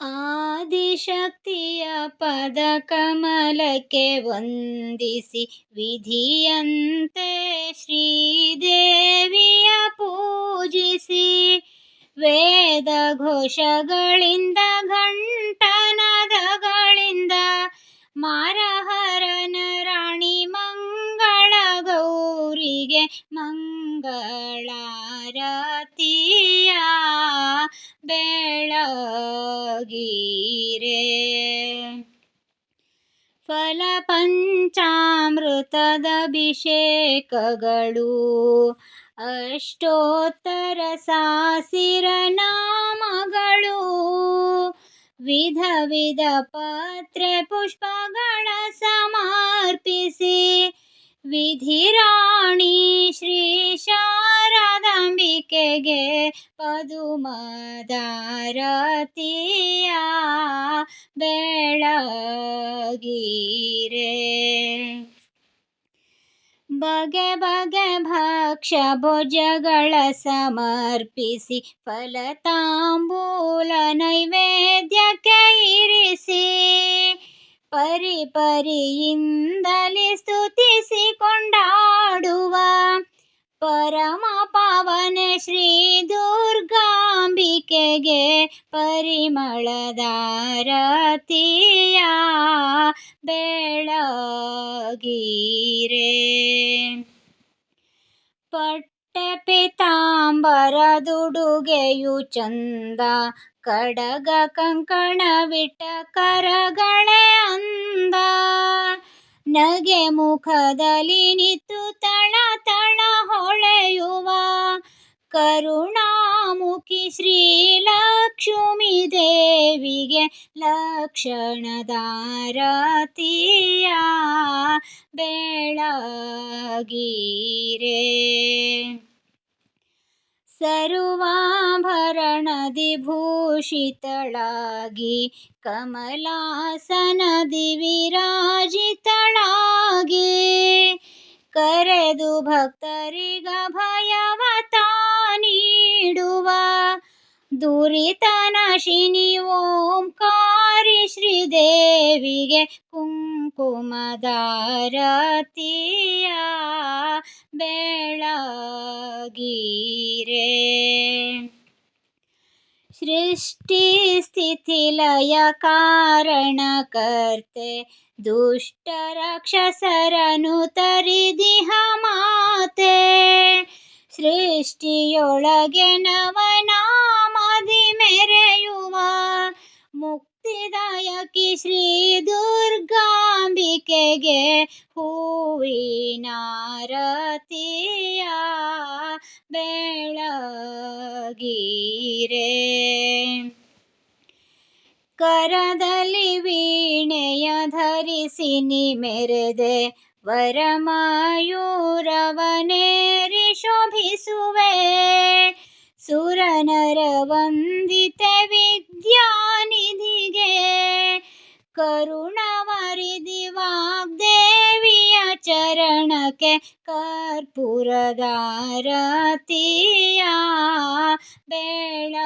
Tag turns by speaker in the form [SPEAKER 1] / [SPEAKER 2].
[SPEAKER 1] ಆದಿಶಕ್ತಿಯ ಪದ ಕಮಲಕ್ಕೆ ವಂದಿಸಿ ವಿಧಿಯಂತೆ ಶ್ರೀದೇವಿಯ ಪೂಜಿಸಿ. ವೇದ ಘೋಷಗಳಿಂದ, ಘಂಟನದಗಳಿಂದ, ಮಾರಹರನ ರಾಣಿ ಮಂಗಳ ಗೌರಿಗೆ ಮಂಗಳಾರತಿಯ ಬೆಳಗೀರೆ ಫಲ ಪಂಚಾಮೃತದ ಅಭಿಷೇಕಗಳು ಅಷ್ಟೋತ್ತರ ಸಾಸಿರ ನಾಮಗಳು ವಿಧ ವಿಧ ಪತ್ರೆ ಪುಷ್ಪಗಳ ಸಮರ್ಪಿಸಿ ವಿಧಿರಾಣಿ ಶ್ರೀ ಶಾರದಾಂಬಿಕೆಗೆ ಪದುಮದಾರತಿಯ ಬೆಳಗೀರೆ. ಬಗೆ ಬಗೆ ಭಕ್ಷ ಭುಜಗಳ ಸಮರ್ಪಿಸಿ ಫಲತಾಂಬೂಲ ನೈವೇದ್ಯಕ್ಕೆ ಇರಿಸಿ ಪರಿ ಪರಿಯಿಂದಲೇ ಸ್ತುತಿಸಿ ಕೊಂಡಾಡುವ ಪರಮ ಪಾವನೆ ಶ್ರೀ ದುರ್ಗಾಂಬಿಕೆಗೆ ಪರಿಮಳದಾರತಿಯ ಬೆಳಗೀರೆ. ಪಟ್ಟೆ ಪಿತಾಂಬರದುಡುಗೆಯು ಚಂದ, ಕಡಗ ಕಂಕಣವಿಟ್ಟ ಕರಗಳೆ ಅಂದ. ನಗೆ ಮುಖದಲ್ಲಿ ನಿತ್ತು ತಳ ಕರುಣಾಮುಖಿ ಶ್ರೀ ಲಕ್ಷ್ಮೀ ದೇವಿಗೆ ಲಕ್ಷಣದಾರತಿಯ ಬೆಳಗೀರೆ ಸರ್ವಾಭರಣದಿ ಭೂಷಿತಳಾಗಿ ಕಮಲಾಸನದಿ ವಿರಾಜಿತಳಾಗಿ ಕರೆದು ಭಕ್ತರಿಗ ದುರಿತನಾಶಿನಿ ಓಂಕಾರಿ ಶ್ರೀದೇವಿಗೆ ಕುಂಕುಮದಾರತಿಯ ಬೆಳಗೀರೆ. ಸೃಷ್ಟಿ ಲಯ ಕಾರಣಕರ್ತೆ ದುಷ್ಟ ರಾಕ್ಷಸರನು ತರಿದಿಹ ಮಾತೆ. ಸೃಷ್ಟಿಯೊಳಗೆ ನವನಾಮದಿ ಶ್ರೀ ದುರ್ಗಾಂಬಿಕೆಗೆ ಹೂವಿನಾರತಿಯ ಬೆಳಗೀರೆ ಕರದಲ್ಲಿ ವೀಣೆಯ ಧರಿಸಿ ನಿ ಮೆರೆದೆ ವರಮಯೂರವನೇರಿ ಶೋಭಿಸುವೆ ಕರುಣವರಿದಿ ವಾಗ್ದೇವಿಯ ಚರಣಕ್ಕೆ ಕರ್ಪೂರದಾರತಿಯ ಬೆಳಗೀರೆ